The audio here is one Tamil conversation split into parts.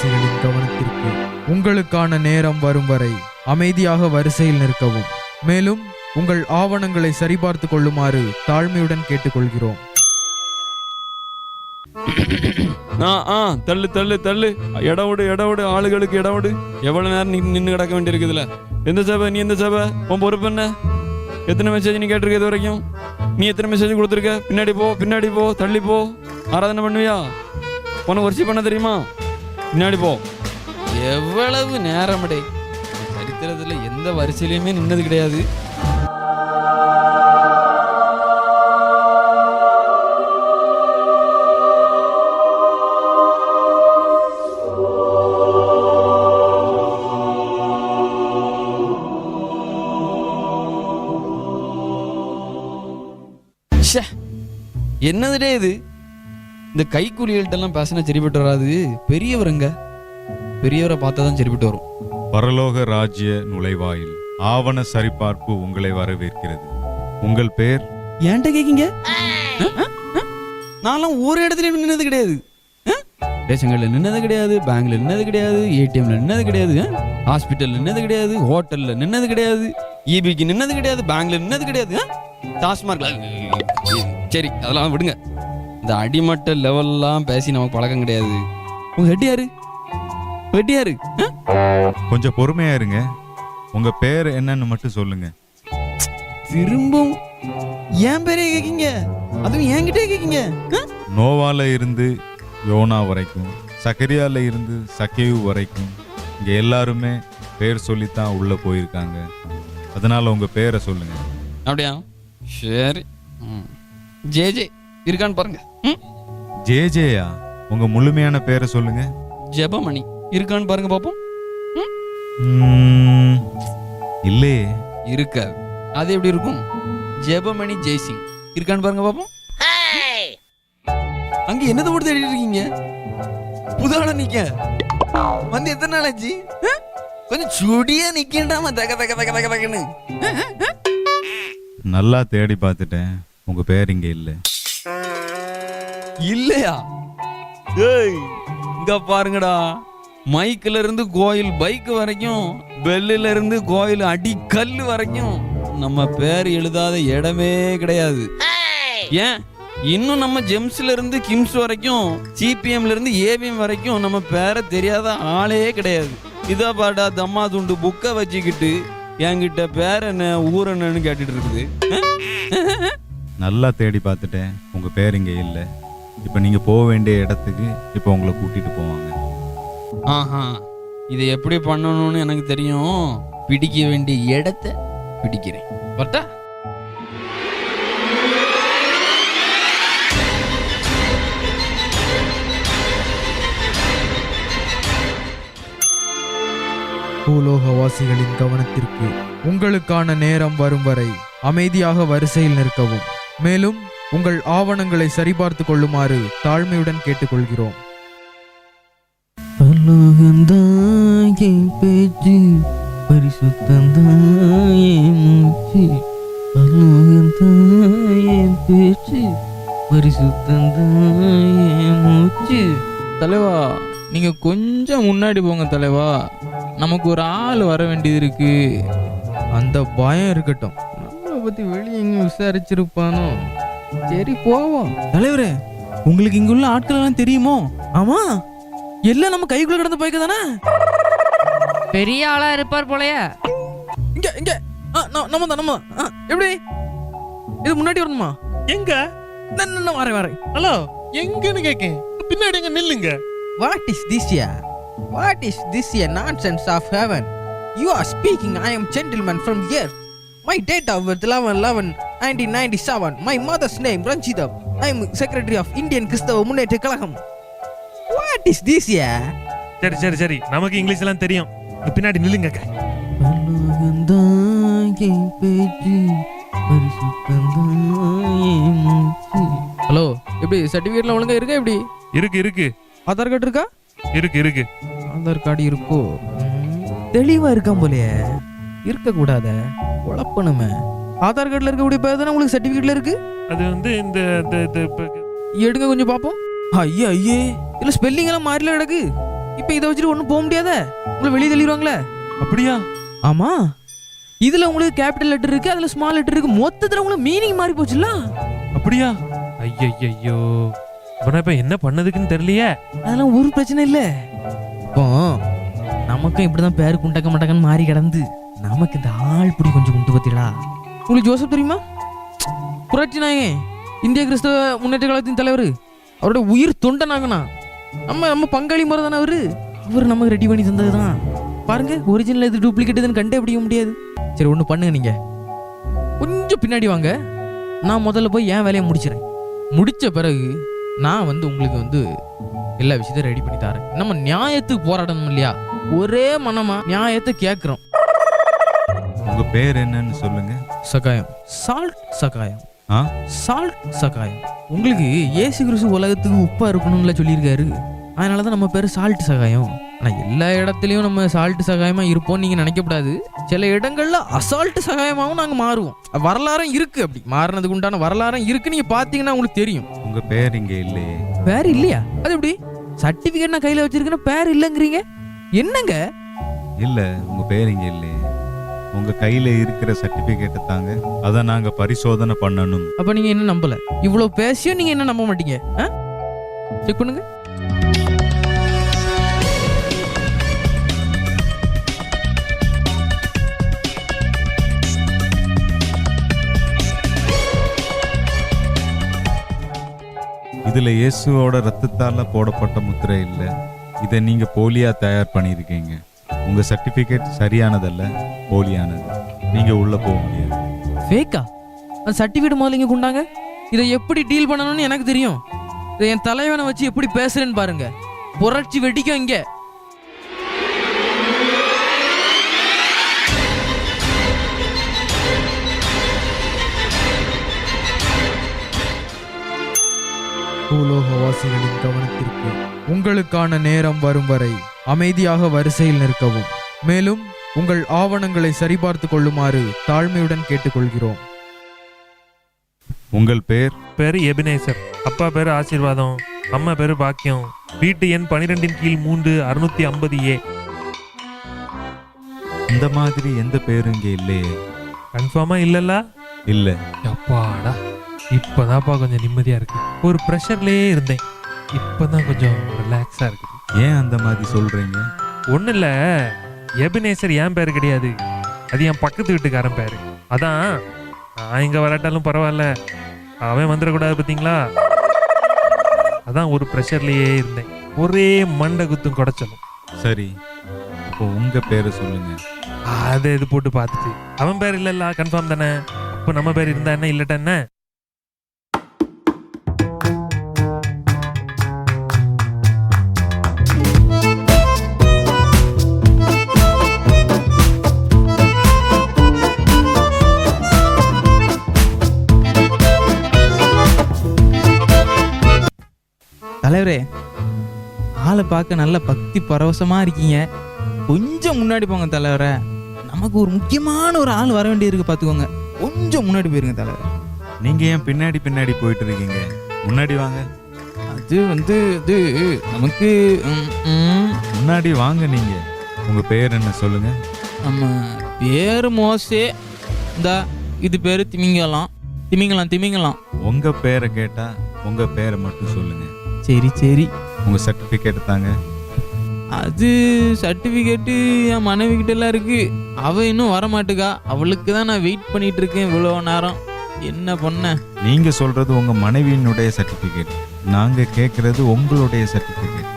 பூலோகவாசிகளின் கவனத்திற்கு உங்களுக்கான நேரம் வரும் வரை அமைதியாக வரிசையில் நிற்கவும். மேலும் உங்கள் ஆவணங்களை சரிபார்த்து கொள்ளுமாறு தாழ்மையுடன் கேட்டுக்கொள்கிறோம். தள்ளு தள்ளு தள்ளு. இடம் விடு ஆளுகளுக்கு இடவிடு எவ்வளவு நேரம் நின்று கிடக்க வேண்டியிருக்குதுல? எந்த சபை நீ எந்த சபை? உன் பொறுப்பு என்ன? எத்தனை மெசேஜ் நீ கேட்டிருக்க இது வரைக்கும்? நீ எத்தனை மெசேஜ் கொடுத்துருக்க? பின்னாடி போ பின்னாடி போ தள்ளி போ. ஆராதனை பண்ணுவியா? உனக்கு வரிசை பண்ண தெரியுமா? பின்னாடி போ. எவ்வளவு நேரமடே சரித்திரத்தில் எந்த வரிசையிலையுமே நின்னது கிடையாது. என்னதுடே இது? இந்த கைக்கூலிகள்ட்ட எல்லாம் பேசினா சரிப்பட்டு வராது. பெரியவருங்க. பெரியவரை பார்த்தா தான் சரிப்பட்டு வரும். பரலோக ராஜ்ய நுழைவாயில் ஆவண சரிபார்ப்பு உங்களை வரவேற்கிறது. உங்கள் பெயர் ஏன்ட்ட கேக்கீங்க? நான்லாம் ஒரு இடத்துல நின்னது கிடையாது. ரேஷன் கடையில் நின்னது கிடையாது பேங்க்ல நின்னது கிடையாது ஏடிஎம்ல நின்னது கிடையாது ஹாஸ்பிட்டல்ல நின்னது கிடையாது ஹோட்டல்ல நின்னது கிடையாது இபிக்கு நின்னது கிடையாது பேங்க்ல நின்னது கிடையாது டாஸ்மார்க்ல சரி அதெல்லாம் விடுங்க. இந்த அடிமட்ட லெவல்லாம் பேசி நமக்கு பழக்கம் கிடையாது. உங்க ஹெட் யாரு? ஹெட் யாரு? ஆ? கொஞ்சம் பொறுமையா இருங்க. உங்க பெயர் என்னன்னு மட்டும் சொல்லுங்க. திரும்பவும் ஏன் பேரே கேக்கீங்க. அதுவும் என்கிட்டே கேக்கீங்க. ஆ? நோவால இருந்து யோனா வரைக்கும் சக்கரியால இருந்து சக்கேவு வரைக்கும் இங்க எல்லாருமே பெயர் சொல்லித்தான் உள்ள போயிருக்காங்க. அதனால உங்க பெயரை சொல்லுங்க. அப்படியா? சரி. ம். ஜே ஜே. இருக்கான்னு பாருங்க. ம். ஜே ஜேயா உங்க முழுமையான பெயரை சொல்லுங்க. ஜெபமணி. இருக்கான்னு பாருங்க பாப்போம். ம், இல்லையே. இருக்காது. அது எப்படி இருக்கும்? ஜெபமணி ஜெய்சிங். இருக்கான்னு பாருங்க பாப்போம். அங்க என்னது போட்டு தேடிட்டு இருக்கீங்க? புதால நிக்க. வந்து எத்தனை நாள் ஆச்சு? கொஞ்சம் சுடியா நிக்கண்டாமா? தக தக தக தக தகன்னு. நல்லா தேடி பார்த்துட்டேன். உங்க பெயர் இங்க இல்லை. இல்லையா? ஏய். இங்க பாருங்கடா. மைக்ல இருந்து கோயில் பைக் வரைக்கும் பெல்லுல இருந்து கோயில் அடி கல்லு வரைக்கும் நம்ம பேர் எழுதாத இடமே கிடையாது. ஏன்? இன்னும் நம்ம ஜெம்ஸ்ல இருந்து கிம்ஸ் வரைக்கும் சிபிஎம்ல இருந்து ஏபிஎம் வரைக்கும் நம்ம பேரை தெரியாத ஆளே கிடையாது. இதா பாடா தம்மா துண்டு புக்கை வச்சுக்கிட்டு என்கிட்ட பேர் என்ன ஊர் என்னன்னு கேட்டுட்டு இருக்குது? நல்லா தேடி பார்த்துட்டேன். உங்க பேர் இங்க இல்லை. இப்போ நீங்க போக வேண்டிய இடத்துக்கு இப்போ உங்களை கூட்டிட்டு போவாங்க. ஆஹா இதை எப்படி பண்ணணும்னு எனக்கு தெரியும். பிடிக்க வேண்டிய இடத்த பிடிக்கிறேன். பட்டா பூலோகவாசிகளின் கவனத்திற்கு உங்களுக்கான நேரம் வரும் வரை அமைதியாக வரிசையில் நிற்கவும். மேலும் உங்கள் ஆவணங்களை சரிபார்த்து கொள்ளுமாறு தாழ்மையுடன் கேட்டுக்கொள்கிறோம். பலோகந்தாயே பேச்சு பரிசுத்தந்தாயே மூச்சு. பலோகந்தாயே பேச்சு பரிசுத்தந்தாயே மூச்சு. தலைவா நீங்க கொஞ்சம் முன்னாடி போங்க தலைவா. நமக்கு ஒரு ஆள் வர வேண்டியது இருக்கு. அந்த பயம் இருக்கட்டும். நம்மளை பத்தி வெளியே எங்க விசாரிச்சிருப்பானோ? சரி போவோம். தலைவரே உங்களுக்கு இங்குள்ள ஆட்கள் எல்லாம் தெரியுமோ? ஆமா. எல்லாம் நம்ம கைக்குள்ள கிடந்த பைக்க தானே? பெரிய ஆளா இருப்பார் போலயே. இங்க இங்க. ஆ, ந- நம்ம தான் நம்ம ஆ, எப்படி? இது முன்னாடி வரணுமா? எங்க? நான் நான் வரேன் வரேன். ஹலோ எங்கன்னு கேக்கேன் பின்னாடி எங்க நில்லுங்க. What is this here? What is this here nonsense of heaven? You are speaking, I am gentleman from here. My date of birth 11 11 1997. My mother's name Ranjita. I am secretary of Indian Kristava Munnetra Kalagam. What is this here? சரி சரி சரி. நமக்கு இங்கிலீஷ் எல்லாம் தெரியும். பின்னாடி நில்லுங்க ஹலோ எப்படி சர்டிஃபிகேட்ல ஒழுங்கா இருக்கா எப்படி? இருக்கு இருக்கு. ஆதார் கார்டு இருக்கா? இருக்கு இருக்கு. ஆதார் கார்டு இருக்கோ? தெளிவா இருக்கான் போலயே. இருக்க கூடாத குழப்பணுமே ஆதார் கார்டுல இருக்கக்கூடிய பேர் தானே உங்களுக்கு சர்டிஃபிகேட்ல இருக்கு? அது வந்து இந்த இந்த- இந்த இப்ப- எடுங்க கொஞ்சம் பாப்போம். ஐயே ஐயே. இதுல ஸ்பெல்லிங் எல்லாம் மாறில கிடக்கு. இப்போ இதை வச்சுட்டு ஒன்றும் போக முடியாத? உங்களை வெளியே தள்ளிடுவாங்களே? அப்படியா? ஆமா. இதுல உங்களுக்கு கேபிட்டல் லெட்டர் இருக்கு அதுல ஸ்மால் லெட்டர் இருக்கு. மொத்தத்துல உங்களுக்கு மீனிங் மாறி போச்சுல அப்படியா? ஐயையோ இப்ப இப்ப என்ன பண்ணதுக்குன்னு தெரியலையே. அதெல்லாம் ஒரு பிரச்சனை இல்ல. இப்போ நமக்கும் இப்படிதான் பேரு குண்டக்க மட்டக்கன்னு மாறி கிடந்து நமக்கு இந்த ஆள் பிடி கொஞ்சம் குண்டு பத்திடா உங்களுக்கு ஜோசப் தெரியுமா? புரட்சி நாயகன் இந்திய கிறிஸ்தவ முன்னேற்ற கழகத்தின் தலைவர். அவரோட உயிர் தொண்டனாங்கண்ணா நம்ம நம்ம பங்காளி முறை தானே அவரு. அவர் நமக்கு ரெடி பண்ணி தந்தது தான் பாருங்க ஒரிஜினல் இது டூப்ளிகேட் இதுன்னு கண்டே பிடிக்க முடியாது. சரி ஒன்று பண்ணுங்க நீங்கள் கொஞ்சம் பின்னாடி வாங்க. நான் முதல்ல போய் என் வேலையை முடிச்சிடறேன். முடித்த பிறகு நான் வந்து உங்களுக்கு வந்து எல்லா விஷயத்தையும் ரெடி பண்ணி தரேன். நம்ம நியாயத்துக்கு போராடணும் இல்லையா? ஒரே மனமாக நியாயத்தை கேட்குறோம். உங்க பேர் என்னன்னு சொல்லுங்க. சகாயம். சால்ட் சகாயம். ஆ? சால்ட் சகாயம். உங்களுக்கு இயேசு கிறிஸ்து உலகத்துக்கு உப்பா இருக்கணும்ல சொல்லியிருக்காரு. அதனால தான் நம்ம பேர் சால்ட் சகாயம். ஆனால் எல்லா இடத்துலையும் நம்ம சால்ட் சகாயமா இருப்போம்னு நீங்கள் நினைக்கக்கூடாது. சில இடங்கள்ல அசால்ட் சகாயமாகவும் நாங்கள் மாறுவோம். வரலாறும் இருக்கு அப்படி. மாறினதுக்கு உண்டான வரலாறும் இருக்கு. நீங்கள் பார்த்தீங்கன்னா உங்களுக்கு தெரியும். உங்க பேர் இங்க இல்லையே. பேர் இல்லையா? அது எப்படி? சர்டிபிகேட் நான் கையில வச்சிருக்கேன் பேர் இல்லைங்கிறீங்க? என்னங்க? இல்ல உங்க பேர் இங்க இல்லையே. உங்க கையில இருக்கிற சர்டிபிகேட்டை தாங்க. அதை நாங்க பரிசோதனை பண்ணணும். அப்ப நீங்க என்ன நம்பல? இவ்வளவு பேசியும் நீங்க என்ன நம்ப மாட்டீங்க? செக் பண்ணுங்க. இதுல இயேசுவோட ரத்தத்தால போடப்பட்ட முத்திரை இல்ல. இதை நீங்க போலியா தயார் பண்ணியிருக்கீங்க. உங்க சர்டிபிகேட் சரியானதல்ல போலியானது. நீங்க உள்ள போக முடியாது. ஃபேக்கா அந்த சர்டிஃபிகேட் முதல்ல இங்க கொண்டாங்க? இதை எப்படி டீல் பண்ணணும்னு எனக்கு தெரியும். இதை என் தலைவனை வச்சு எப்படி பேசுறேன்னு பாருங்க. புரட்சி வெடிக்கும் இங்க. பூலோகவாசிகளின் கவனத்திற்கு உங்களுக்கான நேரம் வரும் வரை அமைதியாக வரிசையில் நிற்கவும். மேலும் உங்கள் ஆவணங்களை சரிபார்த்து கொள்ளுமாறு தாழ்மையுடன் கேட்டுக்கொள்கிறோம். உங்கள் பேர்? பேரு எபினேசர். அப்பா பேரு ஆசீர்வாதம். அம்மா பேரு பாக்கியம். வீட்டு எண் பனிரெண்டின் கீழ் மூன்று அறுநூத்தி ஐம்பது ஏ. இந்த மாதிரி எந்த பேரும் இங்க இல்லையே. கன்ஃபார்மா இல்லல்ல? இல்ல. அப்பாடா. இப்பதான்ப்பா கொஞ்சம் நிம்மதியா இருக்கு. ஒரு ப்ரெஷர்லயே இருந்தேன். இப்பதான் கொஞ்சம் ரிலாக்ஸா இருக்குது. ஏன் அந்த மாதிரி சொல்றீங்க? ஒன்றும் இல்லை எபினேசர் என் பேர் கிடையாது? அது என் பக்கத்து வீட்டுக்காரன் பேர். அதான் நான் இங்கே வராட்டாலும் பரவாயில்ல. அவன் வந்துடக்கூடாது பார்த்தீங்களா? அதான் ஒரு ப்ரெஷர்லேயே இருந்தேன். ஒரே மண்டை குத்தும் குடைச்சலும். சரி அப்போ உங்க பேரை சொல்லுங்க. அதை இது போட்டு பார்த்துட்டு அவன் பேர் இல்லைல்ல கன்ஃபார்ம் தானே? அப்போ நம்ம பேர் இருந்தா என்ன இல்லட்டா என்ன? தலைவரே ஆளை பார்க்க நல்ல பக்தி பரவசமா இருக்கீங்க. கொஞ்சம் முன்னாடி போங்க தலைவரே. நமக்கு ஒரு முக்கியமான ஒரு ஆள் வர வேண்டியிருக்கு பார்த்துக்கோங்க. கொஞ்சம் முன்னாடி போயிருங்க தலைவரே. நீங்க ஏன் பின்னாடி பின்னாடி போயிட்டு இருக்கீங்க? முன்னாடி வாங்க. அது வந்து இது நமக்கு ம், ம், முன்னாடி வாங்க நீங்க. உங்க பேர் என்ன சொல்லுங்க? நம்ம பேர் மோசே. இந்த இது பேர் திமிங்கலாம். திமிங்கலாம் திமிங்கலாம். உங்க பேரை கேட்டா உங்க பேரை மட்டும் சொல்லுங்க. சரி சரி. உங்க சர்டிபிகேட் தாங்க. அது சர்டிஃபிகேட்டு என் மனைவி கிட்ட எல்லாம் இருக்கு. அவ இன்னும் வர மாட்டுக்கா அவளுக்கு தான் நான் வெயிட் பண்ணிட்டு இருக்கேன் இவ்வளோ நேரம். என்ன பண்ண? நீங்க சொல்றது உங்க மனைவியினுடைய சர்டிபிகேட் நாங்க கேக்குறது உங்களுடைய சர்டிபிகேட்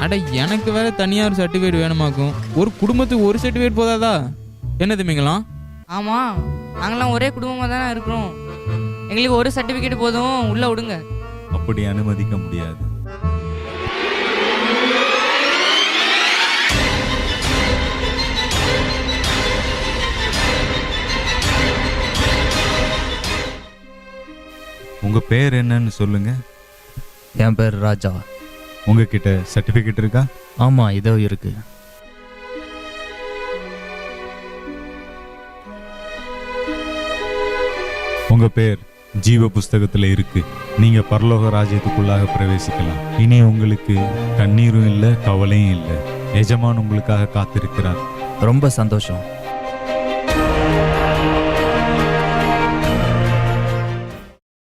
அட எனக்கு வேற தனியா ஒரு சர்டிஃபிகேட் வேணுமாக்கும். ஒரு குடும்பத்துக்கு ஒரு சர்டிஃபிகேட் போதாதா? என்ன தம்பிங்களாம் ஆமா. நாங்களாம் ஒரே குடும்பமா தானே இருக்கிறோம். எங்களுக்கு ஒரு சர்டிபிகேட் போதும். உள்ள விடுங்க. அப்படி அனுமதிக்க முடியாது. உங்க பேர் என்னன்னு சொல்லுங்க. என் பேர் ராஜா. உங்ககிட்ட சர்டிபிகேட் இருக்கா? ஆமா இதோ இருக்கு. உங்க பேர்? ஜீவ புஸ்தகத்தில் இருக்கு. நீங்க பரலோக ராஜ்யத்துக்குள்ளாக பிரவேசிக்கலாம். இனி உங்களுக்கு கண்ணீரும் இல்லை கவலையும் இல்லை. எஜமான் உங்களுக்காக காத்திருக்கிறார். ரொம்ப சந்தோஷம்.